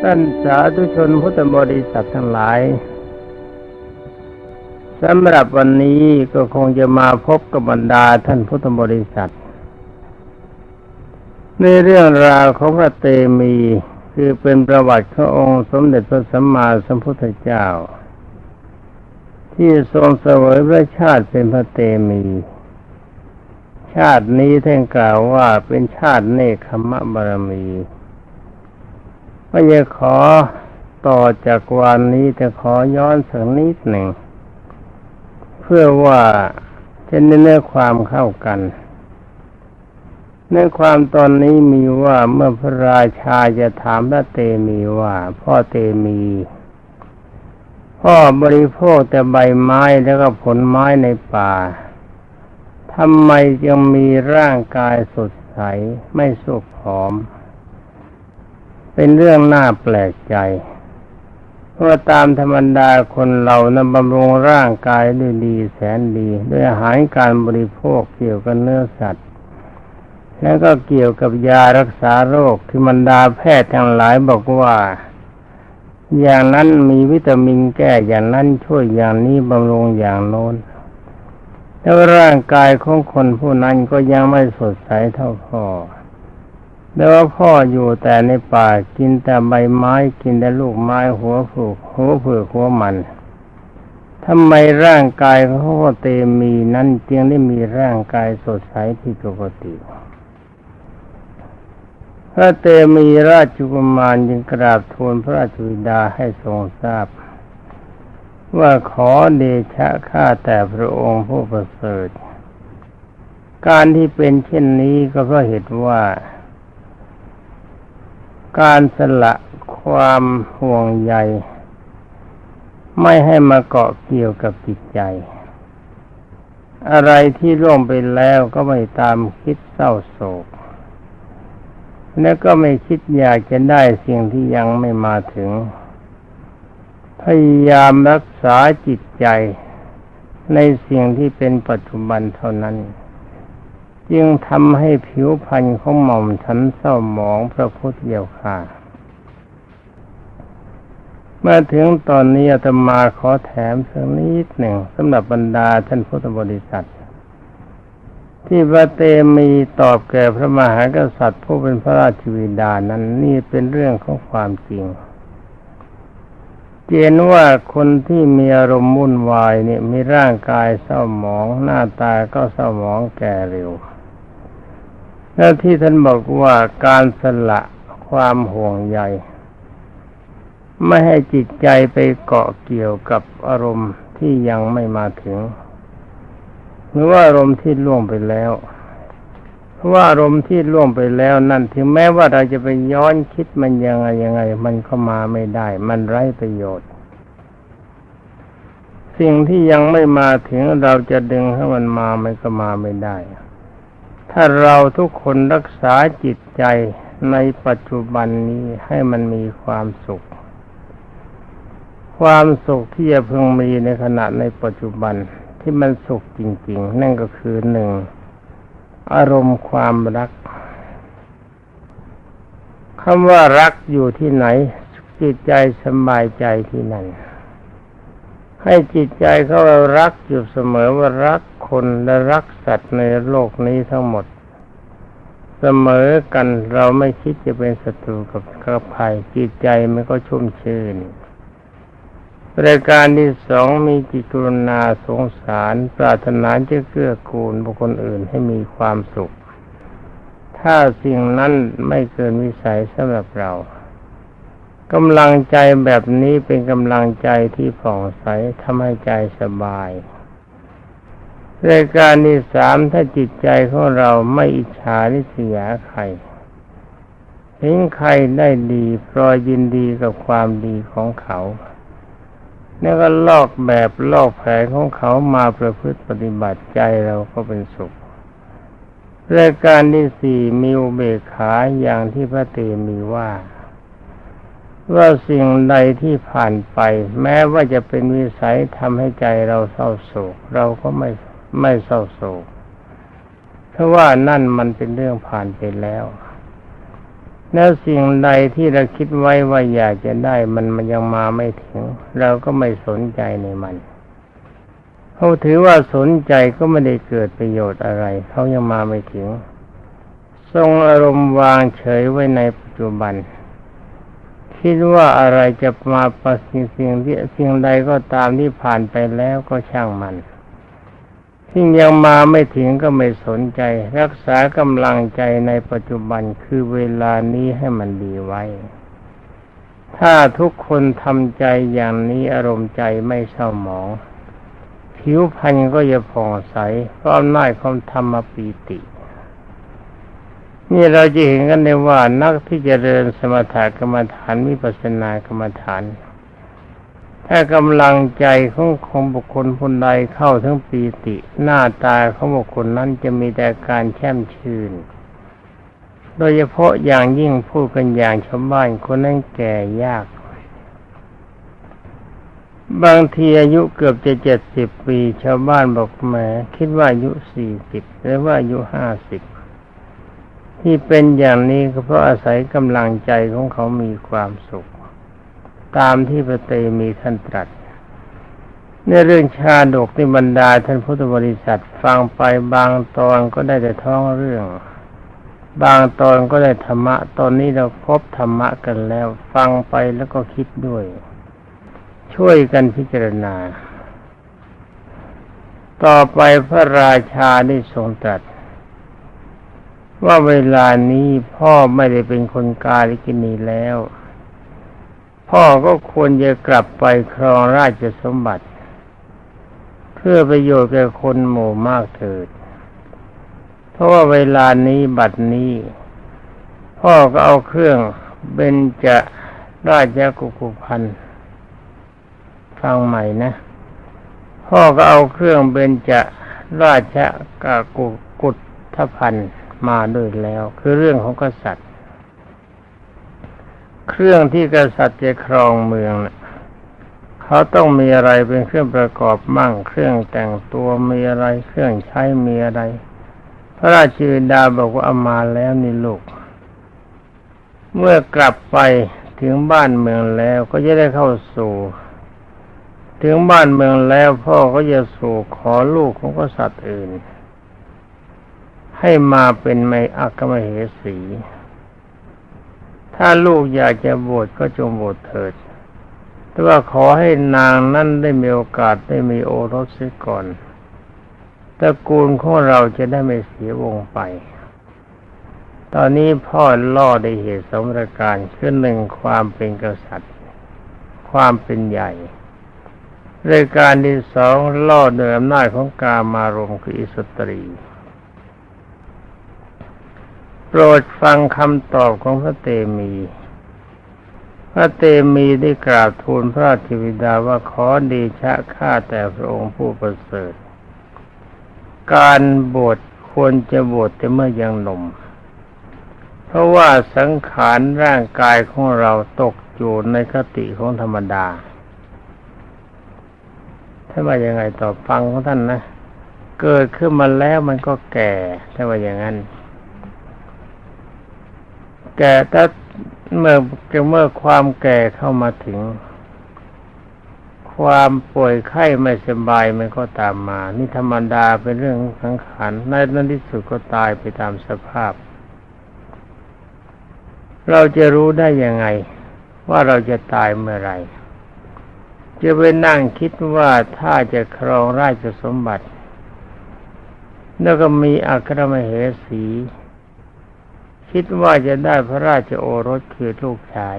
ท่านสาธุชนพุทธบริษัททั้งหลายสำหรับวันนี้ก็คงจะมาพบกับบรรดาท่านพุทธบริษัท ในเรื่องราวของพระเตมีคือเป็นประวัติขององค์สมเด็จพระสัมมาสัมพุทธเจ้า ที่ทรงเสวยพระชาติเป็นพระเตมี ชาตินี้ท่านกล่าวว่าเป็นชาติเนคขมะบารมี ก็จะขอต่อจากวันนี้จะขอย้อนสักนิดหนึ่ง เพื่อว่าจะในเนื้อความเข้ากันเนื้อความตอนนี้มีว่าเมื่อพระราชาจะถามพระเตมีว่า พ่อเตมี พ่อบริโภคแต่ใบไม้แล้วก็ผลไม้ในป่าทำไมจึงมีร่างกายสดใสไม่สุกผอม เป็นเรื่องน่าแปลกใจเพราะตามธรรมดาคนเรานะบำรุงร่างกายด้วยดีแสนดีด้วยอาหารการบริโภคเกี่ยวกับเนื้อสัตว์ แล้วก็เกี่ยวกับยารักษาโรคที่บรรดาแพทย์ทั้งหลายบอกว่า อย่างนั้นมีวิตามินแก้อย่างนั้นช่วยอย่างนี้บำรุงอย่างโน้นแล้วร่างกายของคนผู้นั้นก็ยังไม่สดใสเท่าพ่อ แต่ว่าพ่ออยู่แต่ในป่ากินแต่ใบไม้กินแต่ลูกไม้หัวผูกหัวเผือกหัวมันทำไมร่างกายของพ่อเตมีนั้นจึงได้มีร่างกายสดใสผิดปกติพระเตมีราชกุมารจึงกราบทูลพระราชบิดาให้ทรงทราบ ว่าขอเดชะข้าแต่พระองค์ผู้ประเสริฐ การที่เป็นเช่นนี้ก็เพราะเหตุว่า การสละความห่วงใย ไม่ให้มาเกาะเกี่ยวกับจิตใจ อะไรที่ร่วงไปแล้วก็ไม่ตามคิดเศร้าโศก และก็ไม่คิดอยากจะได้สิ่งที่ยังไม่มาถึง พยายามรักษาจิตใจในสิ่งที่เป็นปัจจุบันเท่านั้น จึงทำให้ผิวพรรณของหม่อมฉันเศร้าหมองพระพุทธเดียวค่ะเมื่อถึงตอนนี้อาตมาขอแถมสักนิดหนึ่งสำหรับบรรดาท่านพุทธบริษัท ที่พระเตมีตอบแก่พระมหากษัตริย์ผู้เป็นพระราชวิดานั้นนี่เป็นเรื่องของความจริงเจนว่าคนที่มีอารมณ์วุ่นวายเนี่ยมีร่างกายเศร้าหมอง หน้าตาก็เศร้าหมองแก่เร็ว แล้วที่ท่านบอกว่าการสละความห่วงใย ไม่ให้จิตใจไปเกาะเกี่ยวกับอารมณ์ที่ยังไม่มาถึง หรือว่าอารมณ์ที่ล่วงไปแล้วเพราะว่าอารมณ์ที่ล่วงไปแล้วนั่นถึงแม้ว่าเราจะไปย้อนคิดมันยังไงยังไง มันก็มาไม่ได้ มันไร้ประโยชน์ สิ่งที่ยังไม่มาถึงเราจะดึงให้มันมามันก็มาไม่ได้ ถ้าเราทุกคนรักษาจิตใจในปัจจุบันนี้ให้มันมีความสุข ความสุขที่จะพึงมีในขณะในปัจจุบันที่มันสุขจริง ๆ นั่นก็คือหนึ่งอารมณ์ความรักคำว่ารักอยู่ที่ไหน จิตใจสบายใจที่นั่นให้จิตใจเขารักอยู่เสมอว่ารัก คนและรักสัตว์ในโลกนี้ทั้งหมด เสมอกันเราไม่คิดจะเป็นศัตรูกับกับใครจิตใจมันก็ชุ่มชื่นรายการที่สองมีจิตกรุณาสงสาร ปรารถนาจะเกื้อกูลบุคคลอื่นให้มีความสุข ถ้าสิ่งนั้นไม่เกินวิสัยสำหรับเรากำลังใจแบบนี้เป็นกำลังใจที่ผ่องใสทำให้ใจสบาย รายการที่สามถ้าจิตใจของเราไม่อิจฉาริษยาใครเห็นใครได้ดีพรอยยินดีกับความดีของเขาแล้วก็ลอกแบบลอกแผนของเขามาประพฤติปฏิบัติใจเราก็เป็นสุขรายการที่สี่มีอุเบกขาอย่างที่พระเตมีว่า ว่าสิ่งใดที่ผ่านไป แม้ว่าจะเป็นวิสัยทำให้ใจเราเศร้าโศก เราก็ไม่ ไม่เศร้าโศก เพราะว่านั่นมันเป็นเรื่องผ่านไปแล้วแล้วสิ่งใดที่เราคิดไว้ว่าอยากจะได้มันมันยังมาไม่ถึง เราก็ไม่สนใจในมันเขาถือว่าสนใจก็ไม่ได้เกิดประโยชน์อะไรเขายังมาไม่ถึง ทรงอารมณ์วางเฉยไว้ในปัจจุบัน คิดว่าอะไรจะมาประสิ่งสิ่งที่สิ่งใดก็ตามที่ผ่านไปแล้วก็ช่างมัน ที่ยังมาไม่ถึงก็ไม่สนใจ รักษากำลังใจในปัจจุบันคือเวลานี้ให้มันดีไว้ ถ้าทุกคนทำใจอย่างนี้อารมณ์ใจไม่เศร้าหมอง ผิวพรรณก็จะผ่องใสเพราะอำนาจของธรรมปีติ นี่เราจะเห็นกันได้ว่านักที่จเจริญสมถกรรมฐานมิปัสสนากรรมฐาน ถ้ากำลังใจของของบุคคลคนใดเข้าทั้งปีติ หน้าตาของบุคคลนั้นจะมีแต่การแช่มชื่น โดยเฉพาะอย่างยิ่งพูดกันอย่างชาวบ้านคนนั้นแก่ยาก บางทีอายุเกือบจะเจ็ดสิบปีชาวบ้านบอกแหมคิดว่าอายุสี่สิบหรือว่าอายุห้าสิบที่เป็นอย่างนี้ก็เพราะอาศัยกำลังใจของเขามีความสุข ตามที่พระเตมีท่านตรัสในเรื่องชาดกในบรรดาท่านพุทธบริษัทฟังไปบางตอนก็ได้แต่ท้องเรื่อง บางตอนก็ได้ธรรมะ ตอนนี้เราพบธรรมะกันแล้ว ฟังไปแล้วก็คิดด้วย ช่วยกันพิจารณา ต่อไปพระราชาได้ทรงตรัส ว่าเวลานี้พ่อไม่ได้เป็นคนกาลิกินีแล้ว พ่อก็ควรจะกลับไปครองราชสมบัติ เพื่อประโยชน์แก่คนหมู่มากเถิด เพราะว่าเวลานี้บัดนี้ พ่อก็เอาเครื่องเบญจะราชกุกุพันฟังใหม่นะ พ่อก็เอาเครื่องเบญจะราชกกุกุฏทพันมาด้วยแล้ว คือเรื่องของกษัตริย์ เครื่องที่กษัตริย์จะครองเมืองนะเขาต้องมีอะไรเป็นเครื่องประกอบมั่ง เครื่องแต่งตัวมีอะไร เครื่องใช้มีอะไร พระราชิดาบอกว่าเอามาแล้วนี่ลูก เมื่อกลับไปถึงบ้านเมืองแล้วก็จะได้เข้าสู่ ถึงบ้านเมืองแล้วพ่อก็จะสู่ขอลูกของกษัตริย์อื่น ให้มาเป็นไมอักมเหสี ถ้าลูกอยากจะบวชก็จงบวชเถิด แต่ว่าขอให้นางนั้นได้มีโอกาสได้มีโอรสเสียก่อนตระกูลของเราจะได้ไม่เสียวงไป ตอนนี้พ่อล่อได้เหตุสมรการคือหนึ่งความเป็นกษัตริย์ ความเป็นใหญ่รายการที่สองล่อโดยอำนาจของกามารมคืออิสตรี ปรดฟังคำตอบของพระเตมี พระเตมีได้กราบทูลพระธิวิดาว่าขอดีชะข้าแต่พระองค์ผู้ประเสริฐ การบวชควรจะบวชแต่เมื่อยังหนุ่ม เพราะว่าสังขารร่างกายของเราตกอยู่ในคติของธรรมดาถ้าว่ายังไงต่อฟังของท่านนะ เกิดขึ้นมาแล้วมันก็แก่ถ้าว่าอย่างนั้น แก่ถ้าเมื่อเมื่อความแก่เข้ามาถึง ความป่วยไข้ไม่สบายมันก็ตามมา นี่ธรรมดาเป็นเรื่องสังขารในนั้นที่สุดก็ตายไปตามสภาพ เราจะรู้ได้ยังไง ว่าเราจะตายเมื่อไหร่จะไปนั่งคิดว่าถ้าจะครองราชสมบัติ แล้วก็มีอัครมเหสี คิดว่าจะได้พระราชโอรสคือลูกชาย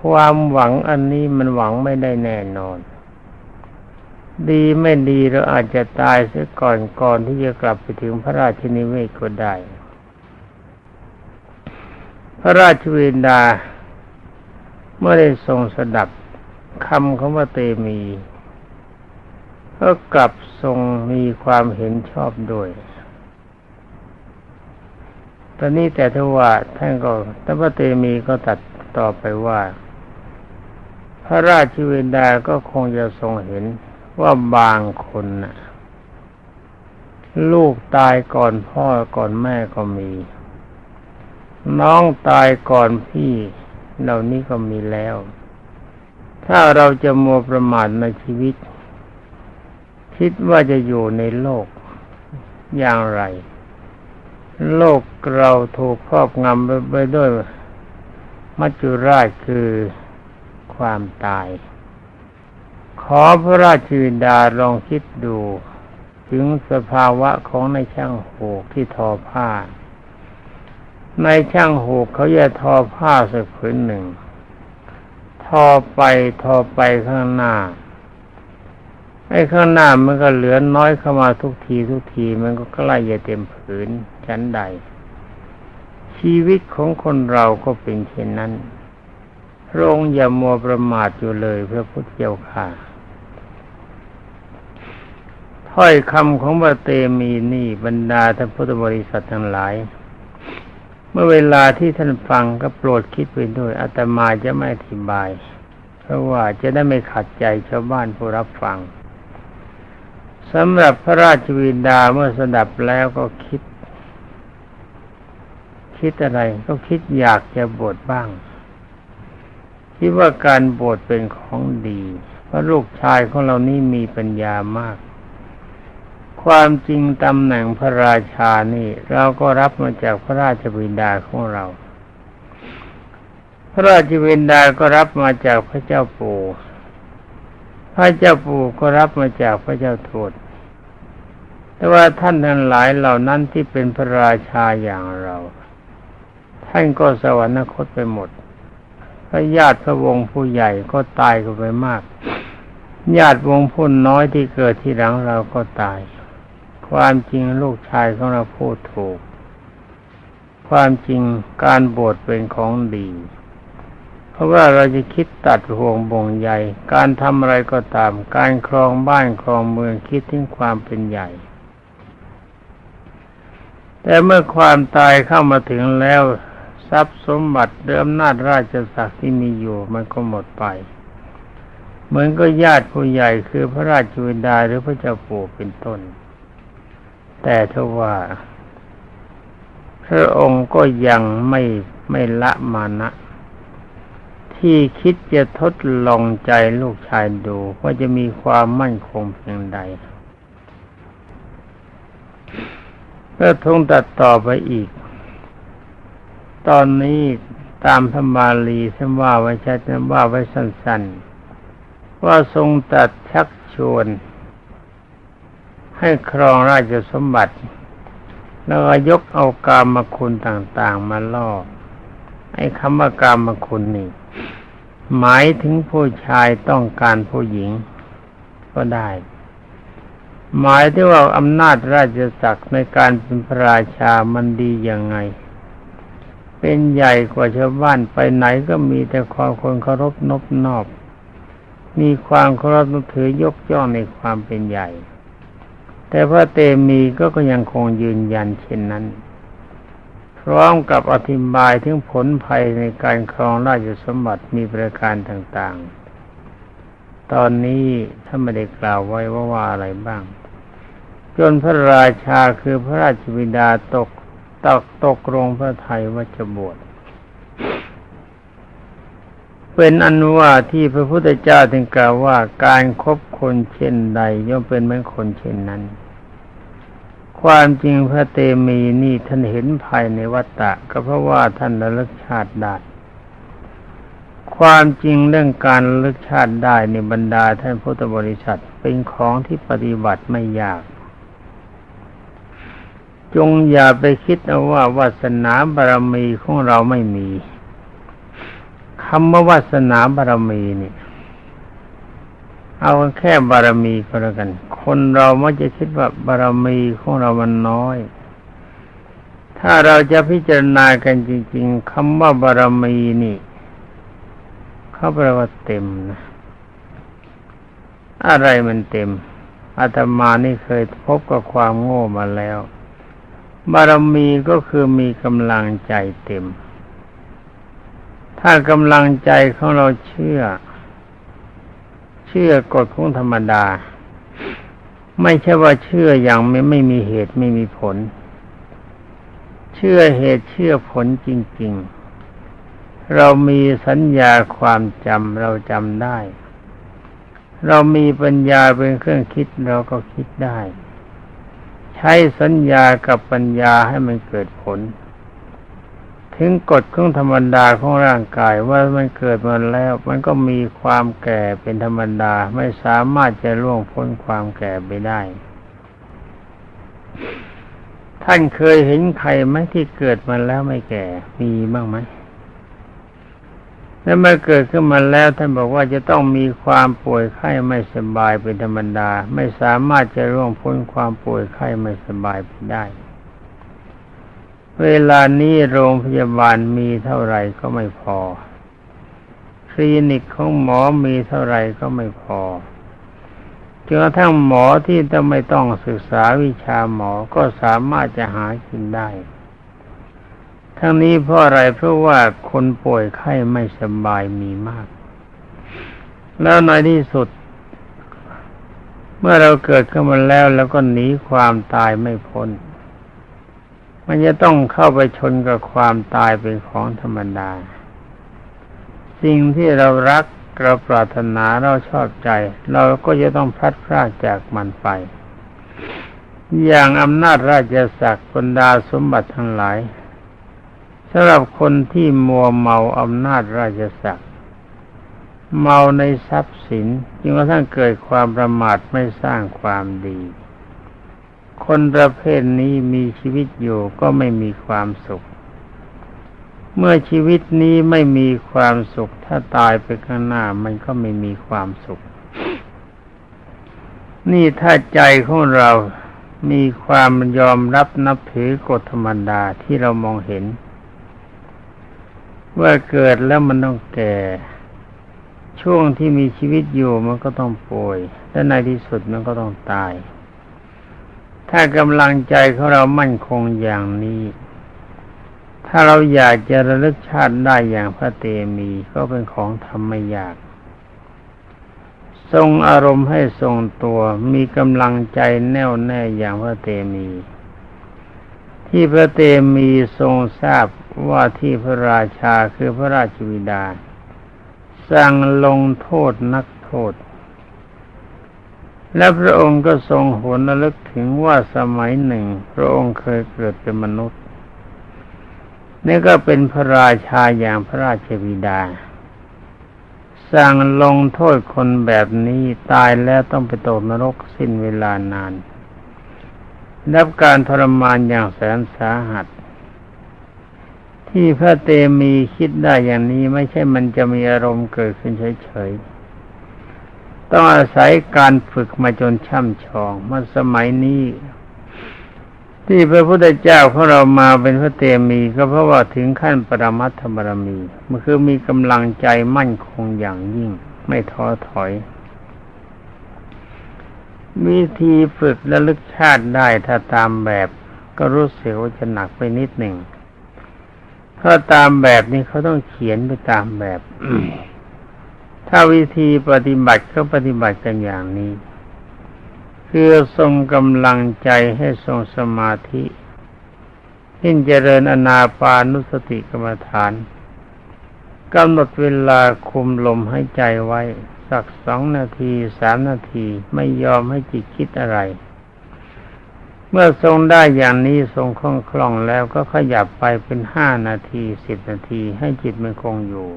ความหวังอันนี้มันหวังไม่ได้แน่นอน ดีไม่ดีเราอาจจะตายเสียก่อนก่อนที่จะกลับไปถึงพระราชนิเวศก็ได้ พระราชวินดาเมื่อได้ทรงสดับคำของพระเตมีก็กลับทรงมีความเห็นชอบด้วย อนนี้แต่ถ้าว่าท่านก็ท่านพระเตมีก็ตัดต่อไปว่า พระราชวินดาก็คงจะทรงเห็นว่าบางคนนะลูกตายก่อนพ่อก่อนแม่ก็มี น้องตายก่อนพี่เหล่านี้ก็มีแล้ว ถ้าเราจะมัวประมาทในชีวิต คิดว่าจะอยู่ในโลกอย่างไร โลกเราถูกครอบงำไปด้วยมัจจุราชคือความตาย ขอพระราชวินดาลองคิดดู ถึงสภาวะของในช่างโหกที่ทอผ้า ในช่างโหกเขาจะทอผ้าสักผืนหนึ่ง ทอไปทอไปข้างหน้าไอ้ข้างหน้ามันก็เหลือน้อยเข้ามาทุกทีทุกทีมันก็ใกล้จะเต็มผืน ชั้นใด ชีวิตของคนเราก็เป็นเช่นนั้นพระองค์อย่ามัวประมาทอยู่เลยพระพุทธเจ้าค่ะ ถ้อยคำของพระเตมีนี่บรรดาท่านพุทธบริษัททั้งหลาย เมื่อเวลาที่ท่านฟังก็โปรดคิดไปด้วยอาตมาจะไม่อธิบาย เพราะว่าจะได้ไม่ขัดใจชาวบ้านผู้รับฟังสำหรับพระราชวินดาเมื่อสดับแล้วก็คิด คิดอะไร ก็คิดอยากจะบวชบ้าง คิดว่าการบวชเป็นของดีเพราะลูกชายของเรานี่มีปัญญามาก ความจริงตำแหน่งพระราชานี่ เราก็รับมาจากพระราชบิดาของเรา พระราชบิดาก็รับมาจากพระเจ้าปู่พระเจ้าปู่ก็รับมาจากพระเจ้าโทษแต่ว่าท่านทั้งหลายเหล่านั้นที่เป็นพระราชาอย่างเรา ท่านก็สวรรคตไปหมด พระญาติพระวงศ์ผู้ใหญ่ก็ตายกันไปมาก ญาติวงศ์ผู้น้อยที่เกิดที่หลังเราก็ตาย ความจริงลูกชายของเราพูดถูก ความจริงการบวชเป็นของดี เพราะว่าเราจะคิดตัดห่วงบ่งใหญ่ การทำอะไรก็ตาม การครองบ้านครองเมืองคิดถึงความเป็นใหญ่แต่เมื่อความตายเข้ามาถึงแล้ว ทรัพย์สมบัติเดิมนาจราชศักดิ์ที่มีอยู่มันก็หมดไป เหมือนก็ญาติผู้ใหญ่คือพระราชวินดาหรือพระเจ้าปู่เป็นต้น แต่ทว่า พระองค์ก็ยังไม่ไม่ละมานะ ที่คิดจะทดลองใจลูกชายดูว่าจะมีความมั่นคงเพียงใดก็ทงตัดต่อไปอีก ตอนนี้ตามพระบาลีท่านว่าไว้ชัดว่าไว้สั้นๆ ว่าทรงตัดชักชวน ให้ครองราชสมบัติ แล้วก็ยกเอากามคุณต่างๆ มาล่อไอ้คำว่ากามคุณนี่ หมายถึงผู้ชายต้องการผู้หญิงก็ได้ หมายที่ว่าอำนาจราชศักดิ์ในการเป็นพระราชามันดียังไง เป็นใหญ่กว่าชาวบ้านไปไหนก็มีแต่ความคนเคารพนบนอบ มีความเคารพนับถือยกย่องในความเป็นใหญ่ แต่พระเตมีก็ก็ยังคงยืนยันเช่นนั้น พร้อมกับอธิบายถึงผลภัยในการครองราชสมบัติมีประการต่างๆ ตอนนี้ถ้าไม่ได้กล่าวไว้ว่าว่าอะไรบ้าง จนพระราชาคือพระราชบิดาตก ตักตกลงพระไทยว่าจะบวชเป็นอันว่าที่พระพุทธเจ้าถึงกล่าวว่าการครบคนเช่นใด ย่อมเป็นเหมือนคนเช่นนั้น ความจริงพระเตมีนี่ท่านเห็นภายในวัตตะก็เพราะว่าท่านระลึกชาติได้ความจริงเรื่องการระลึกชาติได้ในบรรดาท่านพุทธบริษัทเป็นของที่ปฏิบัติไม่ยาก จงอย่าไปคิดเอาว่าวาสนาบารมีของเราไม่มีคำว่าวาสนาบารมีนี่เอาแค่บารมีก็แล้วกัน คนเรามักจะคิดว่าบารมีของเรามันน้อย ถ้าเราจะพิจารณากันจริง ๆคำว่าบารมีนี่เขาแปลว่าเต็มนะ อะไรมันเต็มอาตมานี่เคยพบกับความโง่มาแล้ว บารมีก็คือมีกำลังใจเต็ม ถ้ากำลังใจของเราเชื่อ เชื่อกฎของธรรมดา ไม่ใช่ว่าเชื่ออย่างไม่ไม่มีเหตุไม่มีผล เชื่อเหตุเชื่อผลจริง ๆ เรามีสัญญาความจำเราจำได้ เรามีปัญญาเป็นเครื่องคิดเราก็คิดได้ ช้สัญญากับปัญญาให้มันเกิดผล ถึงกฎของธรรมดาของร่างกายว่ามันเกิดมาแล้ว มันก็มีความแก่เป็นธรรมดาไม่สามารถจะล่วงพ้นความแก่ไปได้ ท่านเคยเห็นใครไหมที่เกิดมาแล้วไม่แก่ มีบ้างไหม แล้วเมื่อเกิดขึ้นมาแล้วท่านบอกว่าจะต้องมีความป่วยไข้ไม่สบายเป็นธรรมดา ไม่สามารถจะร่วงพ้นความป่วยไข้ไม่สบายไปได้ เวลานี้โรงพยาบาลมีเท่าไหร่ก็ไม่พอ คลินิกของหมอมีเท่าไหร่ก็ไม่พอจนกระทั่งหมอที่ต้องไม่ต้องศึกษาวิชาหมอก็สามารถจะหากินได้ ทั้งนี้เพราะอะไรเพราะว่าคนป่วยไข้ไม่สบายมีมาก แล้วในที่สุด เมื่อเราเกิดขึ้นมาแล้วแล้วก็หนีความตายไม่พ้น มันจะต้องเข้าไปชนกับความตายเป็นของธรรมดา สิ่งที่เรารักเราปรารถนาเราชอบใจ เราก็จะต้องพลัดพรากจากมันไป อย่างอำนาจราชศักดิ์บรรดาสมบัติทั้งหลาย สำหรับคนที่มัวเมาอำนาจราชศักดิ์เมาในทรัพย์สินจึงกระทั่งเกิดความประมาทไม่สร้างความดี คนประเภทนี้มีชีวิตอยู่ก็ไม่มีความสุข เมื่อชีวิตนี้ไม่มีความสุข ถ้าตายไปข้างหน้ามันก็ไม่มีความสุข นี่ถ้าใจของเรามีความยอมรับนับถือกฎธรรมดาที่เรามองเห็น ว่าเกิดแล้วมันต้องแก่ ช่วงที่มีชีวิตอยู่มันก็ต้องป่วย และในที่สุดมันก็ต้องตาย ถ้ากำลังใจของเรามั่นคงอย่างนี้ ถ้าเราอยากจะระลึกชาติได้อย่างพระเตมีก็เป็นของทำไม่ยากทรงอารมณ์ให้ทรงตัวมีกำลังใจแน่วแน่อย่างพระเตมี ที่พระเตมีทรงทราบว่าที่พระราชาคือพระราชวิดา สั่งลงโทษนักโทษ และพระองค์ก็ทรงหวนระลึกถึงว่าสมัยหนึ่ง พระองค์เคยเกิดเป็นมนุษย์ นี่ก็เป็นพระราชาอย่างพระราชบิดา สั่งลงโทษคนแบบนี้ตายแล้วต้องไปตกนรกสิ้นเวลานาน รับการทรมานอย่างแสนสาหัส ที่พระเตมีคิดได้อย่างนี้ไม่ใช่มันจะมีอารมณ์เกิดขึ้นเฉยๆ ต้องอาศัยการฝึกมาจนช่ำชองมื่อสมัยนี้ ที่พระพุทธเจ้าของเรามาเป็นพระเตมีก็เพราะว่าถึงขั้นปรมัตถบารมี มันคือมีกำลังใจมั่นคงอย่างยิ่งไม่ท้อถอย วิธีฝึกและลึกชาติได้ถ้าตามแบบก็รู้สึกว่าจะหนักไปนิดหนึ่งถ้าตามแบบนี้เขาต้องเขียนไปตามแบบ ถ้าวิธีปฏิบัติเขาปฏิบัติกันอย่างนี้ คือทรงกำลังใจให้ทรงสมาธิยิ่งเจริญอนาปานุสติกรรมฐานกำหนดเวลาคุมลมให้ใจไว้สักสองนาทีสามนาทีไม่ยอมให้จิตคิดอะไร เมื่อทรงได้อย่างนี้ทรงคล่องคล่องแล้วก็ขยับไปเป็นห้านาทีสิบนาทีให้จิตมันคงอยู่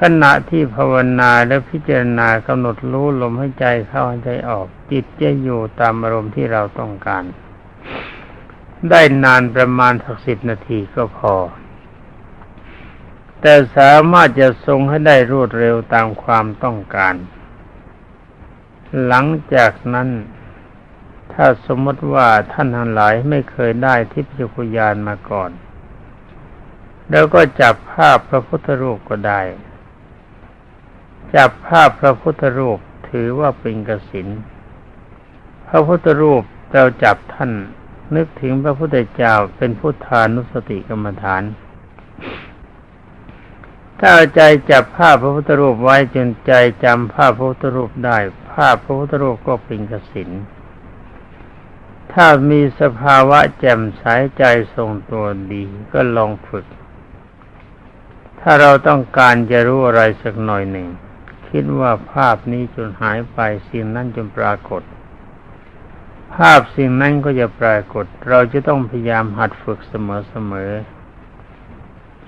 ขณะที่ภาวนาและพิจารณากำหนดรู้ลมให้ใจเข้าให้ใจออก จิตจะอยู่ตามอารมณ์ที่เราต้องการ ได้นานประมาณสักสิบนาทีก็พอ แต่สามารถจะทรงให้ได้รวดเร็วตามความต้องการ หลังจากนั้น ถ้าสมมติว่าท่านทั้งหลายไม่เคยได้ทิพยคุยานมาก่อน แล้วก็จับภาพพระพุทธรูปก็ได้ จับภาพพระพุทธรูปถือว่าเป็นกสินพระพุทธรูปเราจับท่านนึกถึงพระพุทธเจ้าเป็นพุทธานุสติกรรมฐาน ถ้าเอาใจจับภาพพระพุทธรูปไว้จนใจจำภาพพระพุทธรูปได้ ภาพพระพุทธรูปก็เป็นกสินถ้ามีสภาวะแจ่มใสใจทรงตัวดีก็ลองฝึก ถ้าเราต้องการจะรู้อะไรสักหน่อยหนึ่ง คิดว่าภาพนี้จนหายไปสิ่งนั้นจนปรากฏ ภาพสิ่งนั้นก็จะปรากฏ เราจะต้องพยายามหัดฝึกเสมอๆ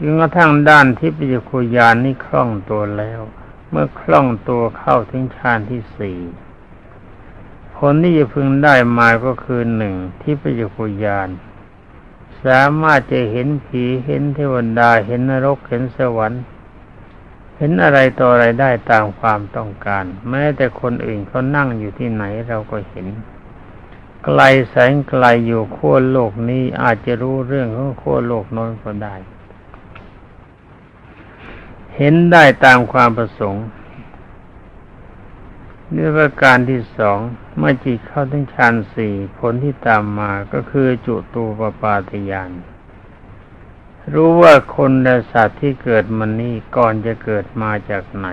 จนกระทั่งด้านที่ปัญญคุยานนี่คล่องตัวแล้ว เมื่อคล่องตัวเข้าถึงฌานที่สี่ผลที่จะพึงได้มาก็คือหนึ่งที่ปัญญคุยาน สามารถจะเห็นผีเห็นเทวดาเห็นนรกเห็นสวรรค์ เห็นอะไรต่ออะไรได้ตามความต้องการ แม้แต่คนอื่นเขานั่งอยู่ที่ไหนเราก็เห็นไกลแสงไกลอยู่ขั้วโลกนี้อาจจะรู้เรื่องของขั้วโลกน้นก็ได้ เห็นได้ตามความประสงค์นี่ประการที่สองเมื่อจิตเข้าถึงฌานสี่ผลที่ตามมาก็คือจุตูปปาตยานรู้ว่าคนและสัตว์ที่เกิดมันนี่ก่อนจะเกิดมาจากไหน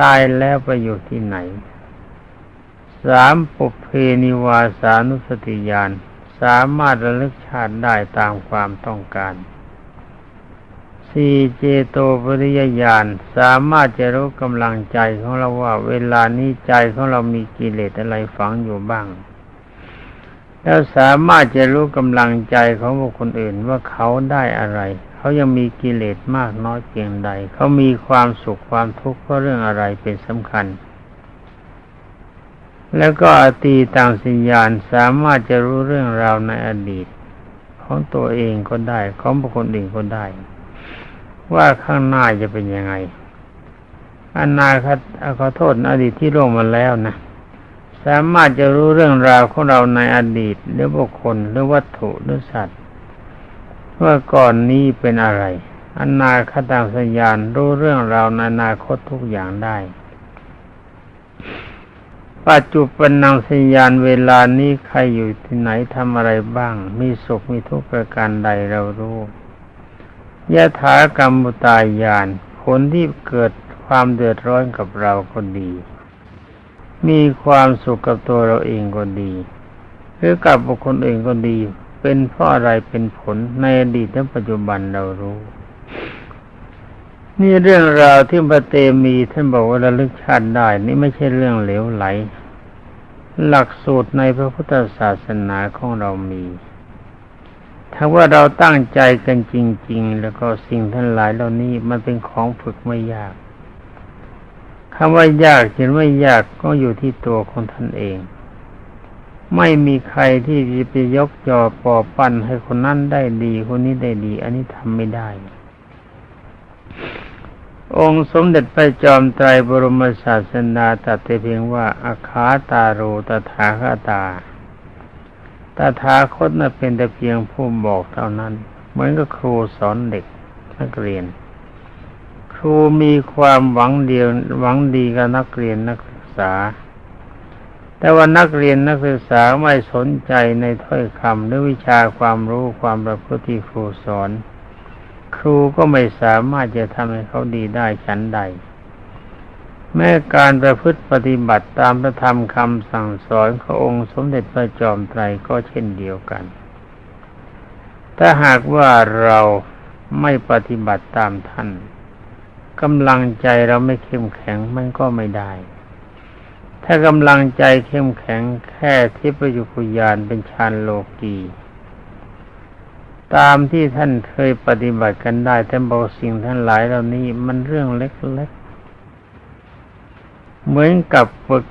ตายแล้วไปอยู่ที่ไหนสามปุเพนิวาสานุสติญาณสามารถระลึกชาติได้ตามความต้องการ สี่เจโตปริยญาณสามารถจะรู้กำลังใจของเราว่า เวลานี้ใจของเรามีกิเลสอะไรฝังอยู่บ้าง แล้วสามารถจะรู้กำลังใจของบุคคลอื่นว่าเขาได้อะไร เขายังมีกิเลสมากน้อยเพียงใด เขามีความสุขความทุกข์เพราะเรื่องอะไรเป็นสำคัญ แล้วก็อตีต่างสิญญาณสามารถจะรู้เรื่องราวในอดีต ของตัวเองก็ได้ของบุคคลอื่นก็ได้ ว่าข้างหน้าจะเป็นยังไงอนาคตขอโทษอดีตที่ล่วงมาแล้วนะ สามารถจะรู้เรื่องราวของเราในอดีตหรือบุคคลหรือวัตถุหรือสัตว์ว่าก่อนนี้เป็นอะไรอนาคตังสัญญาณรู้เรื่องราวในอนาคตทุกอย่างได้ ปัจจุบันนังสัญญาณเวลานี้ใครอยู่ที่ไหนทำอะไรบ้าง มีสุขมีทุกข์ประการใดเรารู้ ยะถากรรมุตายานผลที่เกิดความเดือดร้อนกับเราก็ดี มีความสุขกับตัวเราเองก็ดี หรือกับบุคคลอื่นก็ดี เป็นเพราะอะไรเป็นผลในอดีตและปัจจุบันเรารู้ นี่เรื่องราวที่พระเตมีท่านบอกว่าระลึกชาติได้ นี่ไม่ใช่เรื่องเหลวไหล หลักสูตรในพระพุทธศาสนาของเรามี ถ้าว่าเราตั้งใจกันจริง ๆ แล้วก็สิ่งทั้งหลายเหล่านี้มันเป็นของฝึกไม่ยากคำว่ายากเห็นว่ายากก็อยู่ที่ตัวของท่านเอง ไม่มีใครที่จะไปยกยอปอปั้นให้คนนั้นได้ดี คนนี้ได้ดี อันนี้ทำไม่ได้ องค์สมเด็จพระจอมไตรบรมศาสดาตรัสเพียงว่าอาคาตาโรตถาคตา ตถาคตน่ะเป็นแต่เพียงผู้บอกเท่านั้น เหมือนกับครูสอนเด็กนักเรียน ครูมีความหวังเดียวหวังดีกับนักเรียนนักศึกษา แต่ว่านักเรียนนักศึกษาไม่สนใจในถ้อยคำหรือวิชาความรู้ความประพฤติที่ครูสอน ครูก็ไม่สามารถจะทำให้เขาดีได้ฉันใด แม้การประพฤติปฏิบัติตามพระธรรมคำสั่งสอนขององค์สมเด็จพระจอมไตรก็เช่นเดียวกัน ถ้าหากว่าเราไม่ปฏิบัติตามท่านกำลังใจเราไม่เข้มแข็งมันก็ไม่ได้ ถ้ากำลังใจเข้มแข็งแค่ที่ประยุกุยานเป็นฌานโลกีตามที่ท่านเคยปฏิบัติกันได้แต่บอกสิ่งทั้งหลายเหล่านี้มันเรื่องเล็ก เหมือนกับ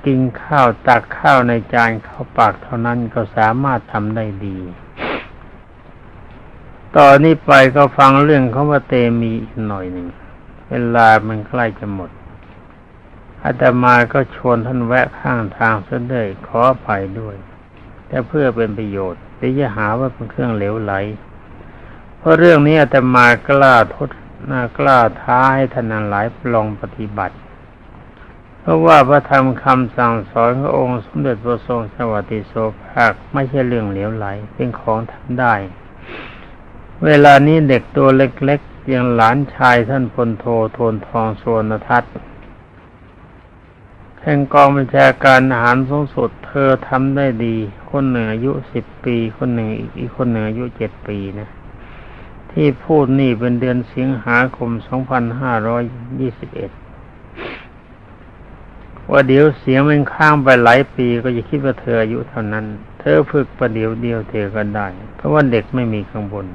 กินข้าวตักข้าวในจานเข้าปากเท่านั้นก็สามารถทำได้ดี ต่อนนี้ไปก็ฟังเรื่องของพระเตมีอีกหน่อยหนึ่ง เวลามันใกล้จะหมดอาตมาก็ชวนท่านแวะข้างทางเสด็จขออภัยด้วย แต่เพื่อเป็นประโยชน์เดี๋ยวจะหาว่าเป็นเครื่องเหลวไหล เพราะเรื่องนี้อาตมากล้าทดกล้าท้าให้ท่านหลายลองปฏิบัติ เพราะว่าพระธรรมคำสั่งสอนขององค์สมเด็จพระทรงสวัสดิโสภาคไม่ใช่เรื่องเหลวไหล เป็นของทำได้ เวลานี้เด็กตัวเล็กๆอย่างหลานชายท่านพลโทโทนทองสวนทัศน์แห่งกองบัญชาการอาหารสูงสุด เธอทำได้ดี คนหนึ่งอายุสิบปี คนหนึ่งอีกอีกคนหนึ่งอายุเจ็ดปีนะ ที่พูดนี่เป็นเดือนสิงหาคมสองพันห้าร้อยยี่สิบเอ็ด ว่าเดี๋ยวเสียงมันข้างไปหลายปีก็จะคิดว่าเธออายุเท่านั้น เธอฝึกประเดี๋ยวเดียวเธอก็ได้ เพราะว่าเด็กไม่มีข้างบน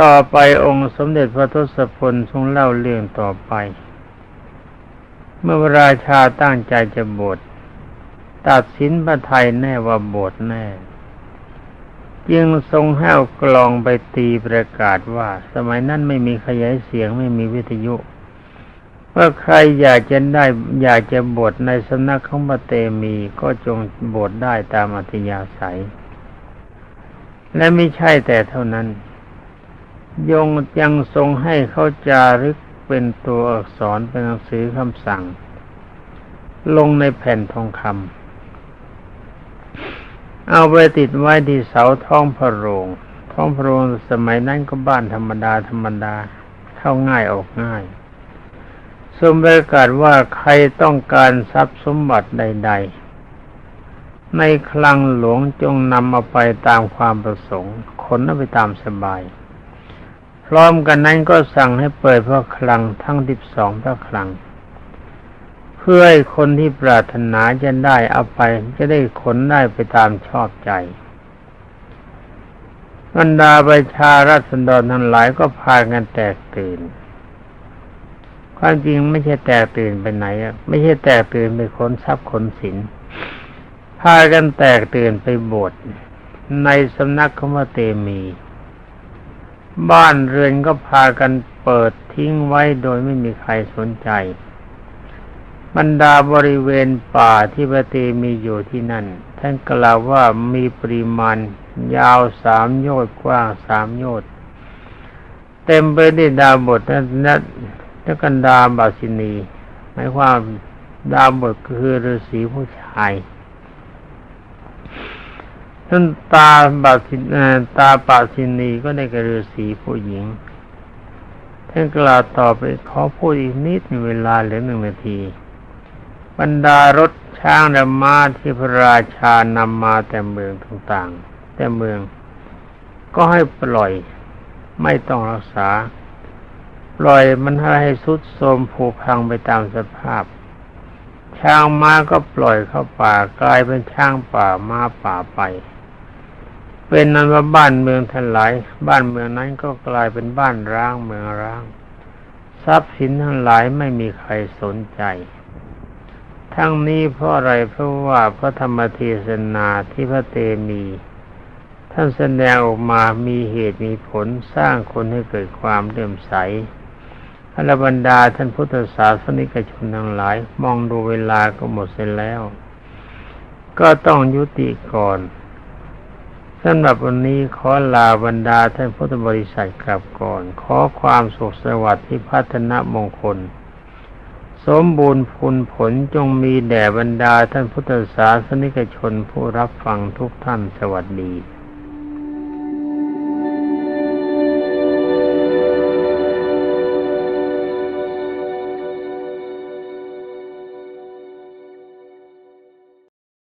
ต่อไปองค์สมเด็จพระทศพลทรงเล่าเรื่องต่อไป เมื่อราชาตั้งใจจะบวชตัดสินพระไทยแน่ว่าบวชแน่จึงทรงห้เอากลองไปตีประกาศว่า สมัยนั้นไม่มีขยายเสียงไม่มีวิทยุ ว่าใครอยากจะได้อยากจะบวชในสำนักของพระเตมีก็จงบวชได้ตามอัธยาศัย และไม่ใช่แต่เท่านั้น ยงยังทรงให้เขาจารึกเป็นตัวอักษรเป็นหนังสือคำสั่ง ลงในแผ่นทองคำเอาไปติดไว้ที่เสาท้องพระโรงท้องพระโรงสมัยนั้นก็บ้านธรรมดาธรรมดาเข้าง่ายออกง่าย สมประกาศว่าใครต้องการทรัพย์สมบัติใด ๆ ในคลังหลวงจงนำเอาไปตามความประสงค์ขนเอาไปตามสบาย พร้อมกันนั้นก็สั่งให้เปิดพระคลังทั้งสิบสองพระคลัง เพื่อให้คนที่ปรารถนาจะได้เอาไป จะได้ขนได้ไปตามชอบใจบรรดาประชารัษฎรทั้งหลายก็พากันแตกตื่น ความจริงไม่ใช่แตกตื่นไปไหนอะไม่ใช่แตกตื่นไปค้นทรัพย์ขนสินพากันแตกตื่นไปโบสถ์ในสำนักของพระเตมี บ้านเรือนก็พากันเปิดทิ้งไว้โดยไม่มีใครสนใจ บรรดาบริเวณป่าที่พระเตมีอยู่ที่นั่น ท่านกล่าวว่ามีปริมาณยาวสามโยชน์กว้างสามโยชน์เต็มไปด้วยดาวบทและ และกันดาบาสินีหมายความดาบทคือฤาษีผู้ชายท่านตาบาสินตาปาสินีก็ได้กระฤาษีผู้หญิงท่านกล่าวต่อไปขอพูดอีกนิดมีเวลาเหลือหนึ่งนาที บรรดารถช้างและม้าที่พระราชานำมาแต่เมืองต่างๆ แต่เมือง ก็ให้ปล่อยไม่ต้องรักษา ปล่อยมันให้สุดโทรมผุพังไปตามสภาพ ช้างม้าก็ปล่อยเข้าป่ากลายเป็นช้างป่าม้าป่าไป เป็นนั้นว่าบ้านเมืองทั้งหลายบ้านเมืองนั้นก็กลายเป็นบ้านร้างเมืองร้าง ทรัพย์สินทั้งหลายไม่มีใครสนใจ ทั้งนี้เพราะอะไรเพราะว่าพระธรรมเทศนาที่พระเตมีท่านแสดงออกมามีเหตุมีผลสร้างคนให้เกิดความเลื่อมใส อรบรรดาท่านพุทธศาสนิกชนทั้งหลาย มองดูเวลาก็หมดเสร็จแล้ว ก็ต้องยุติก่อนสำหรับวันนี้ขอลาบรรดาท่านพุทธบริษัทกลับก่อน ขอความสุขสวัสดิ์ที่พัฒนมงคล สมบูรณ์ผลผลจงมีแด่บรรดาท่านพุทธศาสนิกชนผู้รับฟังทุกท่านสวัสดี